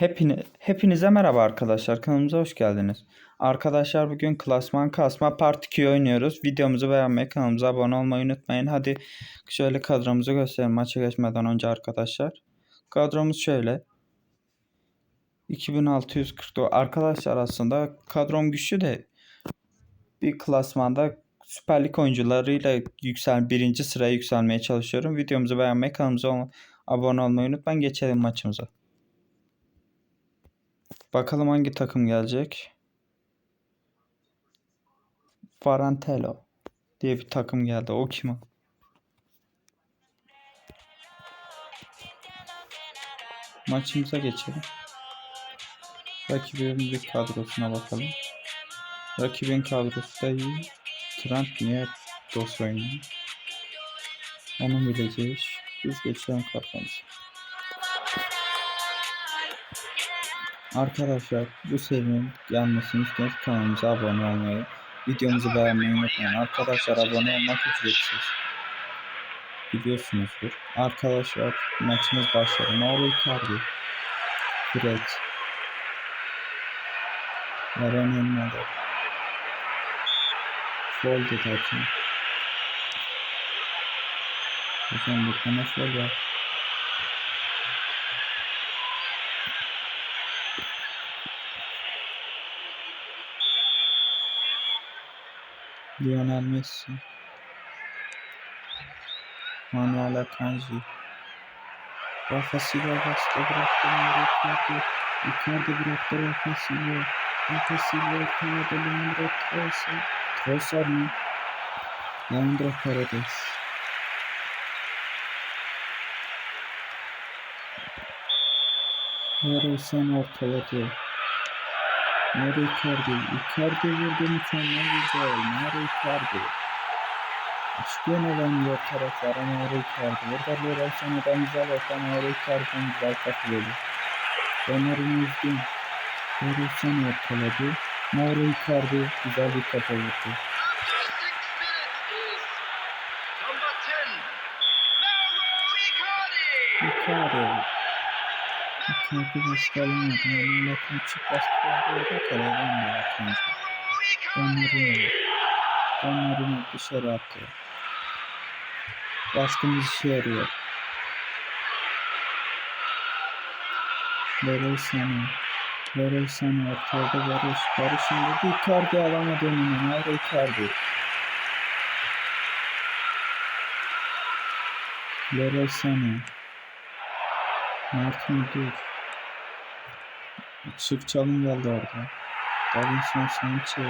Hepini, hepinize merhaba arkadaşlar. Kanalımıza hoş geldiniz. Arkadaşlar bugün klasman kasma part 2 oynuyoruz. Videomuzu beğenmeyi, kanalımıza abone olmayı unutmayın. Hadi şöyle kadromuzu gösterelim maça geçmeden önce arkadaşlar. Kadromuz şöyle. 2644. Arkadaşlar aslında kadrom güçlü de bir klasmanda Süper Lig oyuncularıyla yüksel birinci sıraya yükselmeye çalışıyorum. Videomuzu beğenmeyi, kanalımıza abone olmayı unutmayın. Geçelim maçımıza. Bakalım hangi takım gelecek. Farantello diye bir takım geldi. O kim? Maçımıza geçelim. Rakibin bir kadrosuna bakalım. Rakibin kadrosu da iyi. Trent niye dos oynuyor? Onu bileceğiz. Biz geçelim kadromuza. Arkadaşlar bu serinin gelmesini istiyorsanız kanalımıza abone olmayı, videomuzu beğenmeyi unutmayın. Arkadaşlar abone olmak ücretsiz. Biliyorsunuzdur. Arkadaşlar maçımız başladı. Mauro Icardi, Fred, Eren Elmalı, Folde zaten. Hocam tane fol var. Lionel Messi. Manuel Akanji. Rafa Silva bastı bıraktı. Icardi. Icardi bıraktı Rafa Silva. Rafa Silva kanadı Leandro Trossard. Trossard mı? Leandro Paredes. Sen ortaladı. Mauro Icardi. Icardi vurdu mükemmel bir gol. Mauro Icardi. Açıklayan olan yok taraflara Mauro Icardi. Orada Leroy Sané'den güzel orta Mauro Icardi'den güzel katılıyordu. Donnarumma üzgün. Leroy Sané ortaladı. Mauro Icardi güzel bir kafa vurdu. Icardi. Icardi baskı alamadı. Manuel Akanji baskı aldı. Orada kaleden de Akanji. Donnarumma. Donnarumma dışarı attı. Baskımız işe yarıyor. Leroy Sané. Leroy Sané ortada Barış. Barış'ın vurdu. Icardi alamadı önüne. Mauro Icardi. Leroy Sané. Martin dur. Çift çalım geldi orada. Davinson Sanchez.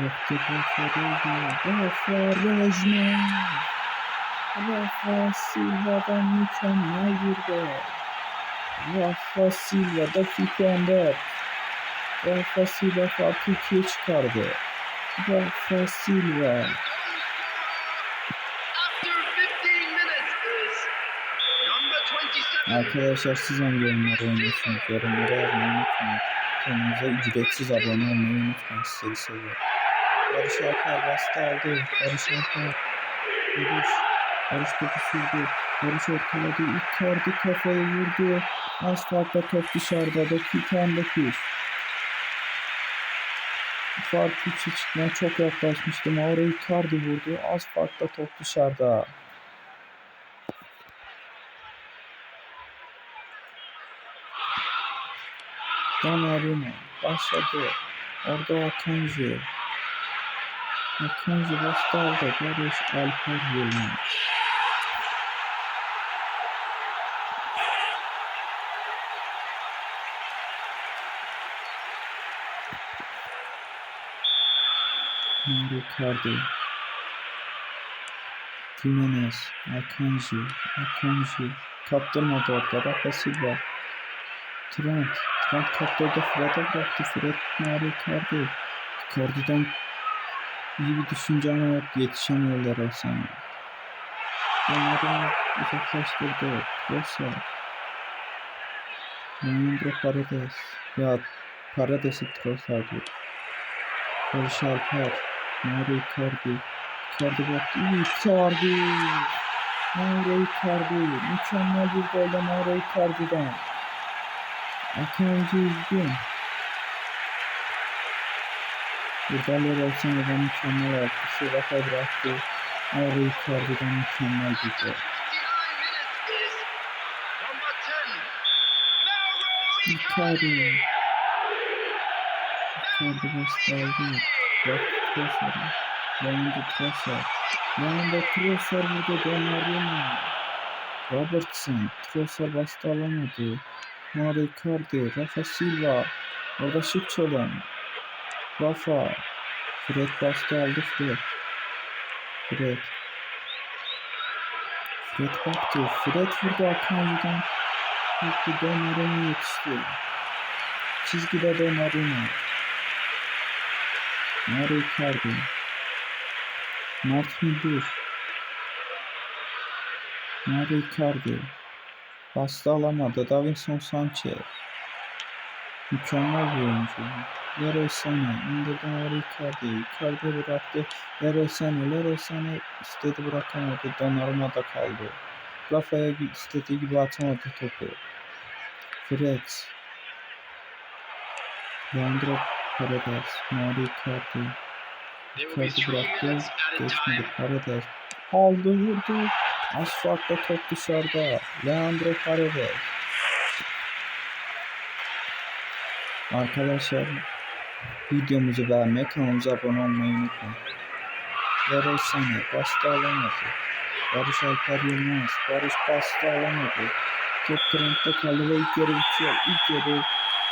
Rafa Rejna. Rafa Rejna. Rafa Silva'dan mükemmel bir gol. Rafa Silva dakika 14. Rafa Silva farkı ikiye çıkardı. Rafa Silva. Arkadaşlar siz hangi oyunları oynuyorsunuz? Yorumlara yazmayı unutmayın. Kanalımıza ücretsiz abone olmayı unutmayın. Sizleri seviyorum. Barış Alper bastı aldı. Barış Alper. Barış. Barış topu sürdü. Barış ortaladı. Icardi kafayı vurdu. Az farkla top dışarıda. Dakika 19. Fark 3'e çıkmaya çok yaklaşmıştı. Mauro Icardi vurdu. Az farkla top dışarıda. Donnarumma başladı. Orada Akanji. Akanji bastı aldı. Barış Alper Yılmaz. Mauro Icardi. Jimenez. Akanji. Akanji. Kaptırmadı orada. Rafa Silva. Trent. Trent kaptırdı. Fred'e bıraktı. Fred Mauro Icardi. Icardi'den iyi bir düşünce ama yok. Yetişemiyorlar Efsane. Onları uzaklaştırdı. Trossard. Leandro Paredes. Ya Paredes'i Trossard diyor. Barış Alper. Mauro Icardi. Icardi baktı. Icardi. Mauro Icardi. Mükemmel bir golle Mauro Icardi'den. Akanji üzgün. Burada Leroy Sana'dan mükemmel alkışı. Rafa bıraktı. Mauro Icardi'den mükemmel bir gol. 59 minutes is number 10. Icardi. Icardi. Icardi bastırdı. Bıraktı Trossard'ı. Yanında Trossard. Yanında Trossard burada Donnarumma. Robertson. Trossard bastı alamadı. Mauro Icardi. Rafa Silva. Orada şık çalan. Rafa. Fred bastı aldı Fred. Fred. Fred baktı. Fred vurdu Akanji'den. Vurdu Donnarumma yetişti. Çizgide Donnarumma. Mauro Icardi. Mert Müldür. Mauro Icardi. Bastı alamadı. Davinson Sanchez. Mükemmel bir oyuncu. Leroy Sané indirdi Mauro Icardi. Icardi bıraktı. Leroy Sané. Leroy Sané istedi bırakamadı. Donnarumma'da kaldı. Rafa'ya istediği gibi atamadı topu. Fred. Leandro Paredes. Mauro Icardi. Icardi bıraktı. Geçmedi. Paredes. Aldı vurdu. Asfaltta top dışarıda. Leandro Paredes. Arkadaşlar videomuzu beğenmeyi, kanalımıza abone olmayı unutmayın. Leroy Sané bastı alamadı. Barış Alper Yılmaz. Barış bastı alamadı. Top Trent'te kaldı ve ilk yarı bitiyor. İlk yarı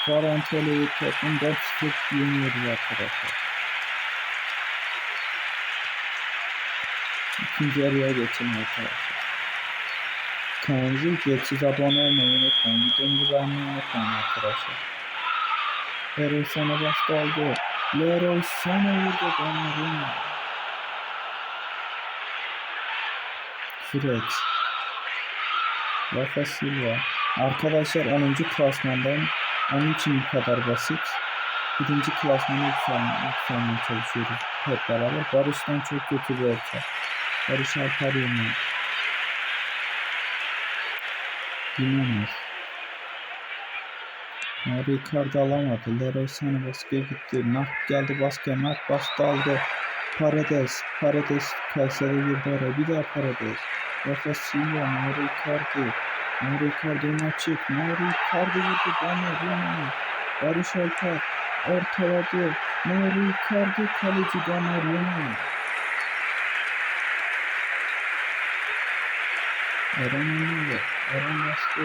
Quarantello'yu topun 4 tek yeniyoruz arkadaşlar. İkinci yarıya geçelim arkadaşlar. Kanalımıza ücretsiz abone olmayı unutmayın. Videomuzu beğenmeyi unutmayın arkadaşlar. Leroy Sané bastı aldı. Leroy Sané vurdu Donnarumma. Fred. Rafa Silva. Arkadaşlar 10. klasmandayım. Onun için bu kadar basit. Birinci klasmana yükselmeye, yükselmeye çalışıyoruz hep beraber. Barış'tan çok kötü bir orta. Barış Alper Yılmaz. Jimenez. Mauro Icardi alamadı. Leroy Sané baskıya gitti. Mert geldi baskıya. Mert bastı aldı. Paredes. Paredes Kayseri girdi oraya. Bir daha Paredes. Rafa Silva. Mauro Icardi. Mauro Icardi ön açık. Mauro Icardi vurdu. Donnarumma. Barış Alper. Ortaladı. Mauro Icardi kaleci Donnarumma. Eren önünde. Eren bastı.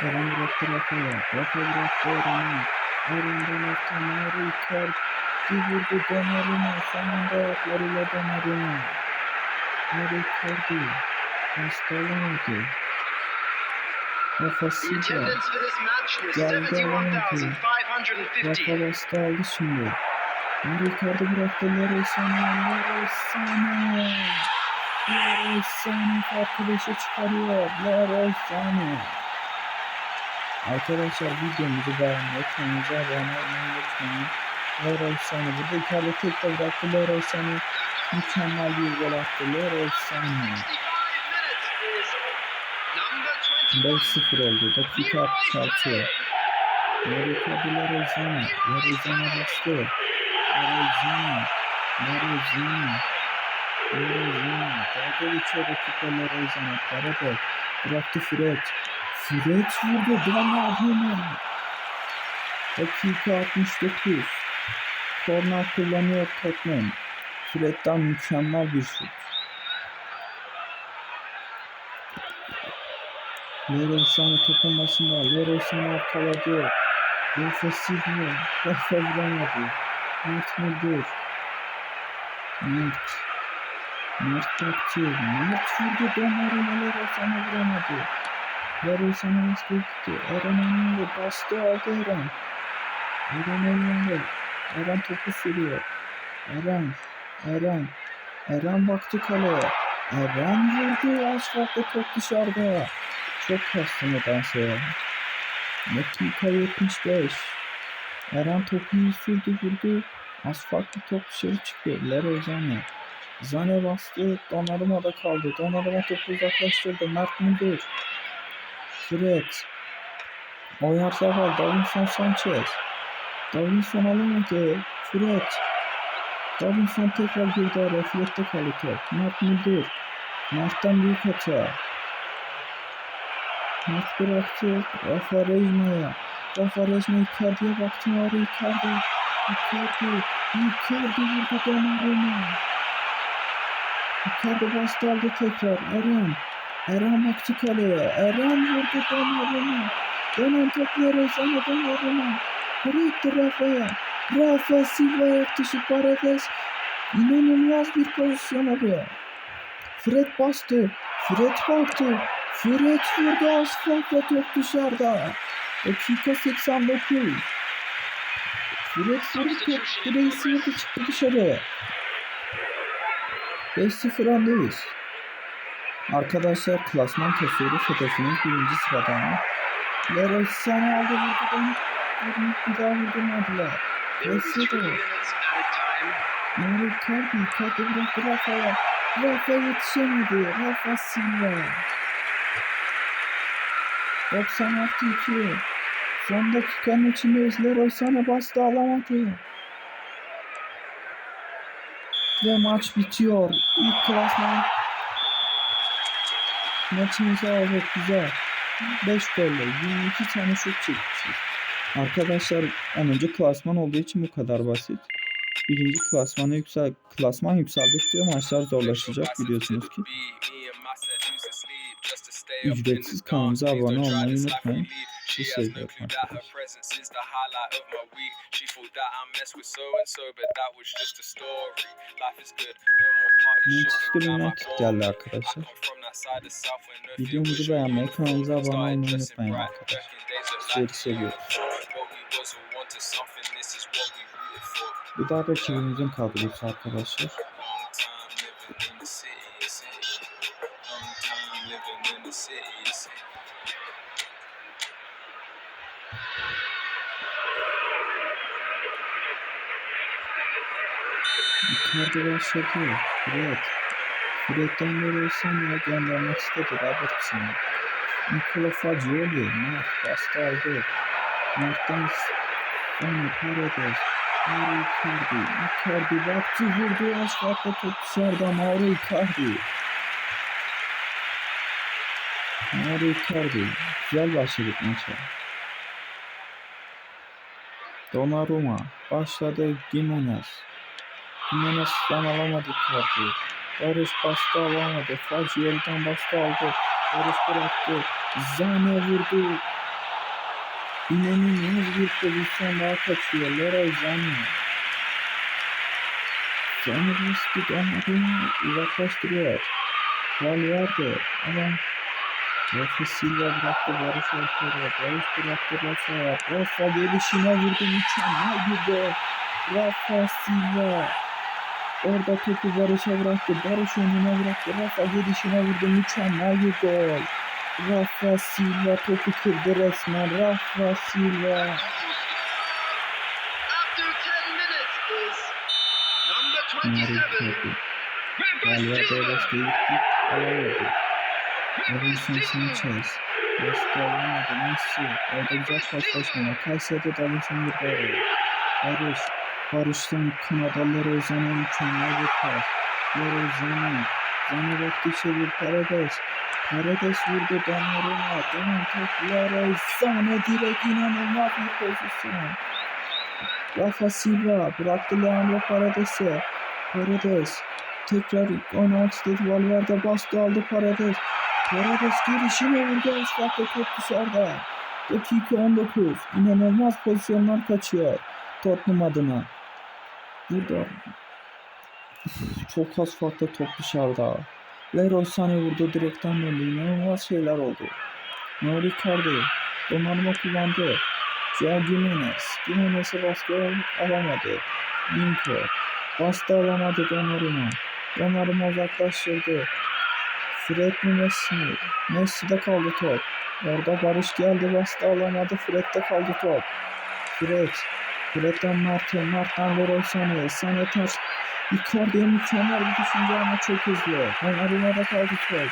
Eren bıraktı Rafa'ya. Rafa bıraktı Eren'e. Eren'den orta Mauro Icardi vurdu Donnarumma. Sonunda ayaklarıyla Donnarumma. Mauro Icardi. Hastalamadı. Rafa Silva. yeah. 71,550. Rafa bastı aldı şimdi. Mauro Icardi bıraktı. Leroy Sané. Leroy Sané. Sané farkı 5'e çıkarıyor. Sané. Arkadaşlar videomuzu beğenmeyi, kanalımıza abone olmayı unutmayın. Leroy Sané burada Icardi tek de bıraktı. Leroy Sané mükemmel bir gol attı. Leroy Sané. 65 minutes is number 21. 5-0 oldu. Dakika 66. Leroy Icardi Leroy Sané. Leroy Sané bastı. Leroy Sané. Leroy Sané. Leroy Sané. Dalga geçiyor rakipler Leroy Sané. Paredes. Bıraktı Fred. Fred vurdu. Donnarumma. Dakika 69. Korner kullanıyor Tottenham. Fred'den mükemmel bir şut. Leroy Sané topun başında. Leroy Sané arkaladı. Rafa Silva. Rafa vuramadı. Mert Müldür. Mert. Mert baktı. Mert vurdu. Donnarumma Leroy Sané vuramadı. Leroy Sané bastı gitti. Eren önünde bastı aldı Eren. Eren önünde. Eren topu sürüyor. Eren. Eren. Eren baktı kaleye. Eren vurdu. Asfaltta top dışarıda. Çok kastı nedense ya. Dakika 75. Eren topu sürdü vurdu. Asfaltta top dışarı çıkıyor. Leroy Sané. Zane bastı. Donnarumma da kaldı. Donnarumma topu uzaklaştırdı. Mert Müldür. Fred. Oyarzabal, Davinson Sanchez. Davinson alamadı. Fred. Davinson tekrar girdi araya. Fred'de kaldı top. Mert Müldür. Mert'ten büyük hata. Mert bıraktı. Rafa Rezna'ya. Rafa Rezna Icardi'ye baktı. Araya Icardi. Icardi. Icardi vurdu Donnarumma. Icardi bastı aldı tekrar. Eren. Eren baktı kaleye. Eren vurdu Donnarumma. Dönen topları sana Donnarumma. Bıraktı Rafa'ya. Rafa Silva yaktışı Paredes. İnanılmaz bir pozisyon arıyor. Fred bastı. Fred baktı. Fred vurdu asfaltla top dışarıda. Dakika 89. Fred vurdu top direği sıyırdı çıktı dışarı. 5-0 öndeyiz. Arkadaşlar klasman kasıyoruz. Hedefimiz birinci sırada. Leroy Sané aldı vurdu. Bir daha vurdurmadılar. There will be Messi three de. minutes added time. Mario Icardi, Icardi bıraktı Rafa'ya. Rafa yetişemedi. Rafa Silva. 90 artı 2. Son dakikanın içindeyiz. Leroy Sané bastı alamadı. Ve maç bitiyor. İlk klasman maçımızı aldık güzel. 5 golle 22 tane şut çekmişiz. Arkadaşlar 10. klasman olduğu için bu kadar basit. Birinci klasmana yüksel klasman yükseldikçe maçlar zorlaşacak biliyorsunuz ki. Ücretsiz kanalımıza abone olmayı unutmayın. Sizi seviyorum arkadaşlar. Manchester United geldi arkadaşlar. Videomuzu beğenmeyi, kanalımıza abone olmayı unutmayın arkadaşlar. Sizleri seviyoruz. Bu da rakibimizin kadrosu arkadaşlar. Icardi başladı. Fred. Fred'den böyle Sané'ye göndermek istedi Robertson'ı. Nicola Fagioli. Mert bastı aldı. Mert'ten sonra Paredes. Mauro Icardi. Icardi baktı vurdu. Asfaltta top dışarıda. Mauro Icardi. Mauro Icardi. Güzel başladık maça. Donnarumma. Başladı Gimenez. Gimenez'den alamadı Icardi. Barış bastı alamadı. Fagioli'den bastı aldı. Barış bıraktı. Zane vurdu. İnanılmaz bir pozisyon daha kaçıyor. Leroy Zane. Zane riski Donnarumma uzaklaştırıyor. Valverde ama Rafa Silva bıraktı Barış ortaya. Barış bıraktı Rafa'ya. Rafa gelişine vurdu. Mükemmel bir gol. Rafa Silva. Orada topu Barış'a bıraktı. Barış önüne bıraktı. Rafa gelişine vurdu. Mükemmel bir gol. Rafa Silva topu kırdı resmen. Rafa Silva. After 10 minutes is number Mario 27. Icardi. Rafa Valverde Silva. başta gitti. Alamadı. Silva. Sanchez. Messi alamadı. Messi. Orada güzel paslaşma. Kayseri'de Davinson bir gol. Barış. Barış'tan Kanadalılar Ozan'a mükemmel bir pas. Leroy Zane. Zane baktı çevir Paredes. Paredes vurdu Donnarumma. Dönen top Leroy Zane direkt inanılmaz bir pozisyon. Rafa Silva bıraktı Leandro Paredes'e. Paredes tekrar oynamak istedi. Valverde bastı aldı Paredes. Paredes girişine vurdu. Asfaltta top dışarıda. Dakika 19. İnanılmaz pozisyonlar kaçıyor. Tottenham adına. Burada çok az farklı top dışarıda. Leroy Sané vurdu direkten döndü. İnanılmaz şeyler oldu. Mauro Icardi. Donnarumma kullandı. Joao Gimenez. Gimenez'e baskı al- alamadı. Linko. Bastı alamadı Donnarumma. Donnarumma uzaklaştırdı. Fred mi Messi mi? Messi'de kaldı top. Orada Barış geldi bastı alamadı. Fred'de kaldı top. Fred. Fred'den Mert'e. Mert'ten Leroy Sané. Sané ters. Icardi'ye mükemmel bir düşünce ama çok hızlı. Donnarumma'da kaldı top.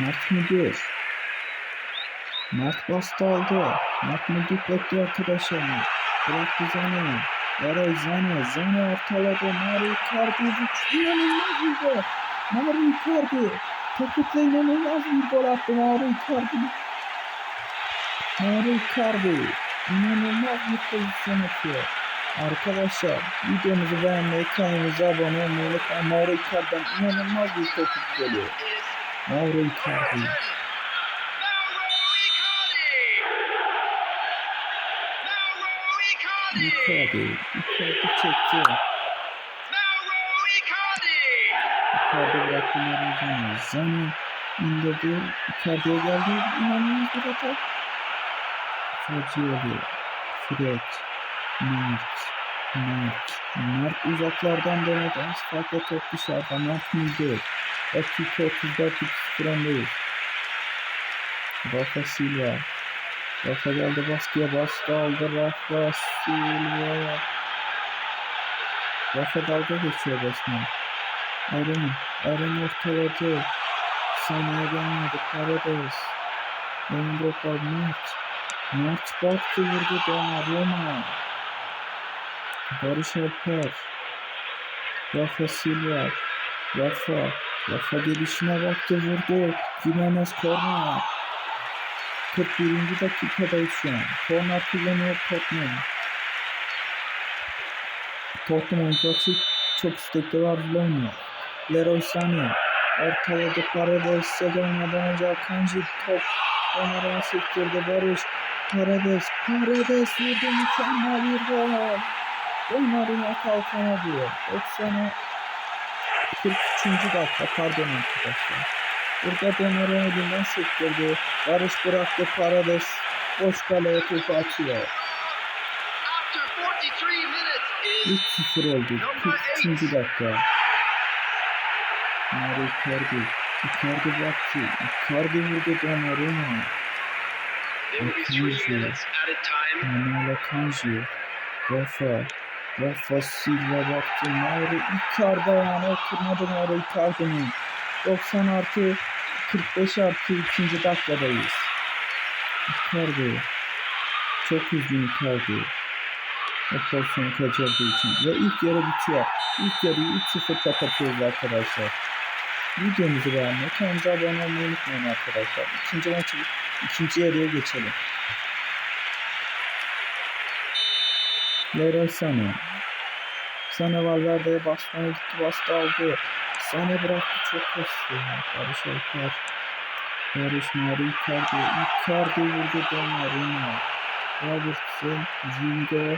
Mert Müdür. Mert bastı aldı. Mert Müldük bekliyor arkadaşlarını. Bıraktı Zane. Eray Zane. Zane ortaladı. Mario Icardi inanılmaz bir gol. Mario Icardi. Topukla inanılmaz bir gol attı Mario Icardi. Mario Icardi. İnanılmaz bir pozisyon atıyor. Arkadaşlar videomuzu beğenmeyi, kanalımıza abone olmayı unutmayın. Mauro Icardi'den inanılmaz bir topuk geliyor. Mauro Icardi. 10. Mauro Icardi. Icardi. Çekti. Icardi. Bıraktı Mauro Zane. Zane indirdi. Icardi'ye geldi. İnanılmaz bir atak. Fagioli. Fred. Mert. Mert. Mert uzaklardan denedi. Asfaltta top dışarıda. Mert Müldür. Dakika 34 2-0 öndeyiz. Rafa Silva. Rafa geldi baskıya bastı aldı Rafa Silva. Rafa dalga geçiyor resmen. Eren, Eren ortaladı. Saniye gelmedi. Paredes. Endropa Mert. Mert baktı vurdu Donnarumma. Barış Alper. Rafa Silva. Rafa. Rafa gelişine baktı vurdu. Jimenez korner. 41. dakikadayız şu an. Korner kullanıyor Tottenham. Tottenham oyuncusu çok istekli var oynuyor. Leroy Sané. Ortaladı Paredes. Gelmeden önce Akanji top. Onlara sektirdi Barış. Paredes. Paredes vurdu mükemmel bir gol. Donnarumma kalkamadı. 90'a 43. dakika pardon arkadaşlar. Burada Donnarumma elinden sektirdi. Barış bıraktı Paredes. Boş kaleye topu atıyor. After 43 minutes is 3-0 oldu. 43. dakika. Mario Icardi. Icardi baktı. Icardi vurdu Donnarumma. Time. Manuel Akanji. Rafa. Rafa Silva baktı. Mauro Icardi ayağına oturmadı Mauro Icardi'nin. 90 artı 45 artı 2. dakikadayız. Icardi. Çok üzgün Icardi. O pozisyonu kaçırdığı için. Ve ilk yarı bitiyor. İlk yarıyı 3-0 kapatıyoruz arkadaşlar. Videomuzu beğenmeyi, kanalımıza abone olmayı unutmayın arkadaşlar. İkinci maçı, ikinci yarıya geçelim. Leroy Sané. Sané Valverde'ye basmaya gitti, bastı aldı. Sané bıraktı çok kaslı. Barış Alper. Barış Mari Icardi. Icardi vurdu Donnarumma. Robertson, Zingo.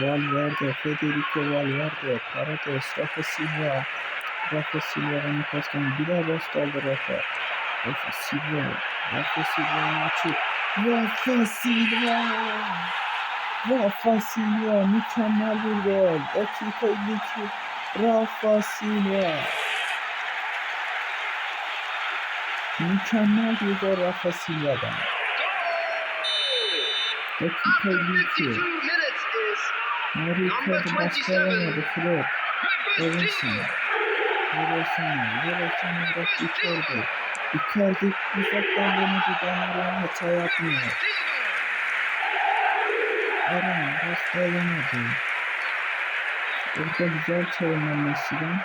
Valverde, Federico Valverde, Paredes, Rafa Silva. Rafa Silva'nın pastan bir daha bastı aldı Rafa. Rafa Silva. Rafa Silva'nın açık. Rafa Silva. Rafa Silva mükemmel bir gol. Dakika 52. Rafa Silva. Mükemmel bir gol Rafa Silva'dan. Dakika After 52. 52 minutes is Mario Icardi baskı alamadı. Fred. Robinson. Robinson. Robinson Icardi. Icardi uzaktan denedi. Donnarumma hata yapmıyor. Eren baskı alamadı. Orada güzel çalınan Messi'den.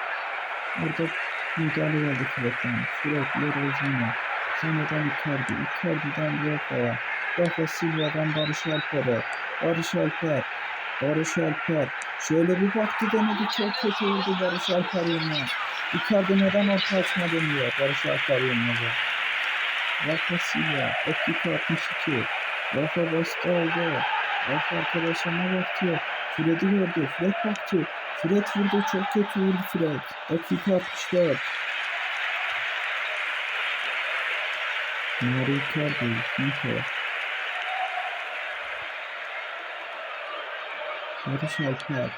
Orada müdahale geldi Fred'den. Fred, Leroy Zane. Zane'den Icardi. Icardi'den Rafa'ya. Rafa Silva'dan Barış Alper'e. Barış Alper. Barış Alper. Şöyle bir baktı denedi. Çok kötü oldu Barış Alper. Icardi neden orta açma deniyor Barış Alper de. Rafa Silva. Dakika 62. Rafa bastı oldu. Rafa arkadaşlarına baktı. Fred'i gördü. Fred baktı. Fred vurdu. Çok kötü vurdu Fred. Dakika 64. Mario Icardi. Nico. Barış Alper.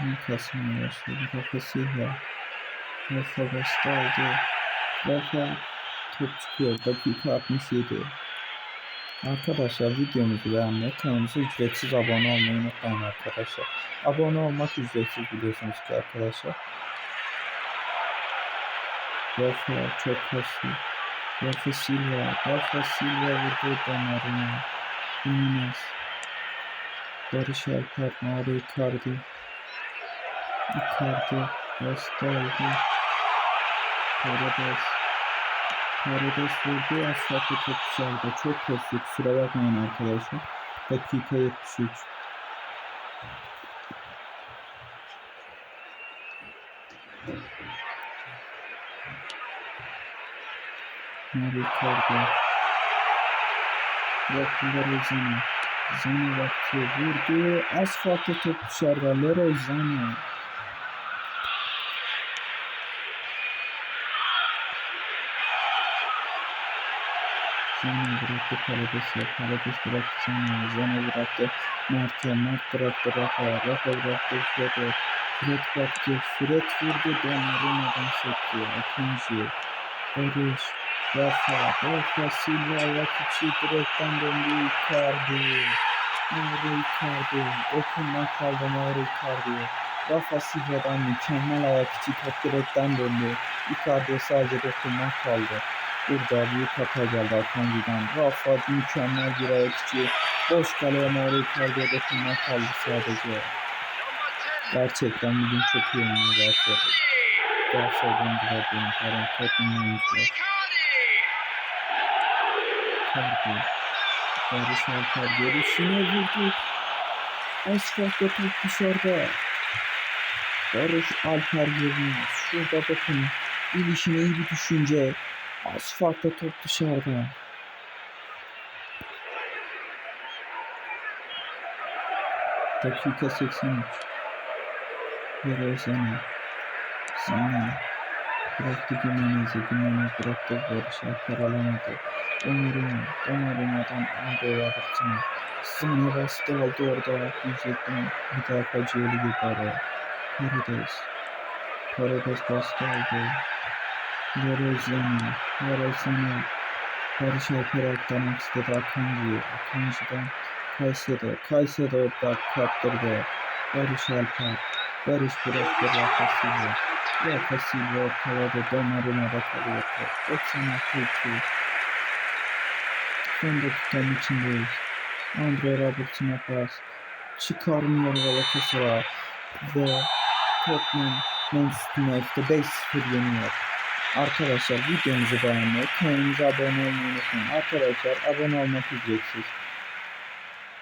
Lucas Moura. Rafa Silva. Rafa bastı aldı. Rafa top çıkıyor. Dakika 67. Arkadaşlar videomuzu beğenmeyi, kanalımıza ücretsiz abone olmayı unutmayın arkadaşlar. Abone olmak ücretsiz biliyorsunuz ki arkadaşlar. Rafa çok kaslı. Rafa Silva. Rafa Silva vurdu Donnarumma. Jimenez. Barış Alper. Mauro Icardi. Icardi. Bastaldi. Paredes. Paredes vurdu. Asfaltı top dışarıda. Çok kötü. Kusura bakmayın arkadaşlar. Dakika 73. Mauro Icardi. Baktılar Zane. Zane baktı. Vurdu. Asfaltı top dışarıda. Leroy. Zane bıraktı Parades'e. Parades bıraktı Zane. Zane bıraktı Mert'e. Mert bıraktı Rafa. Rafa bıraktı Fred'e. Fred baktı. Fred vurdu. Donnarumma'dan sekti. Akunji. Barış. Rafa. Rafa Silva. Rakiçi direkten döndü. Icardi. Mauro Icardi. Dokunma kaldı Mauro Icardi. Rafa Silva'dan mükemmel ayak içi top direkten döndü. Icardi'ye sadece dokunmak kaldı. Burada büyük hata geldi Akanji'den. Rafa mükemmel bir ayak içi. Boş kaleye Mauro Icardi'ye dokunmak kaldı sadece. Number 10. Gerçekten bugün çok iyi oynuyor Galatasaray. Galatasaray oyuncular benim. Pardon Tottenham oyuncular. Icardi. Icardi. Barış Alper görüşüne vurdu. Asfaltta top dışarıda. Barış Alper Yılmaz. Şurada bakın. İlişine iyi bir düşünce. Asfaltta top dışarıda. Dakika 83. Yere Zane. Zane. Bıraktı Gimenez'i. Gimenez bıraktı. Barış Alper alamadı. Donnarumma. Donnarumma'dan Andre Robertson'a. Zane bastı aldı orada. Müdafacı eli gibi araya. Paredes. Paredes bastı aldı. Leroy Zane. Barış Alper atlamak istedi Akanji. Akanji'den Kayseri. Kayseri orada kaptırdı. Barış Alper. Barış bıraktı Rafa Silva. Rafa Silva ortaladı. Donnarumma'da kalıyor. 96 2. Son dakikanın içindeyiz. Andre Robertson'a pas. Çıkarmıyor Galatasaray. Ve Tottenham Manchester United'ı 5-0 yeniyor. Arkadaşlar videomuzu beğenmeyi, kanalımıza abone olmayı unutmayın. Arkadaşlar abone olmak ücretsiz.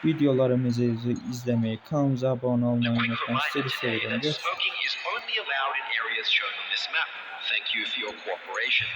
Videolarımızı iz- izlemeyi, kanalımıza abone olmayı unutmayın. Sizi today seviyorum. Thank you for your cooperation.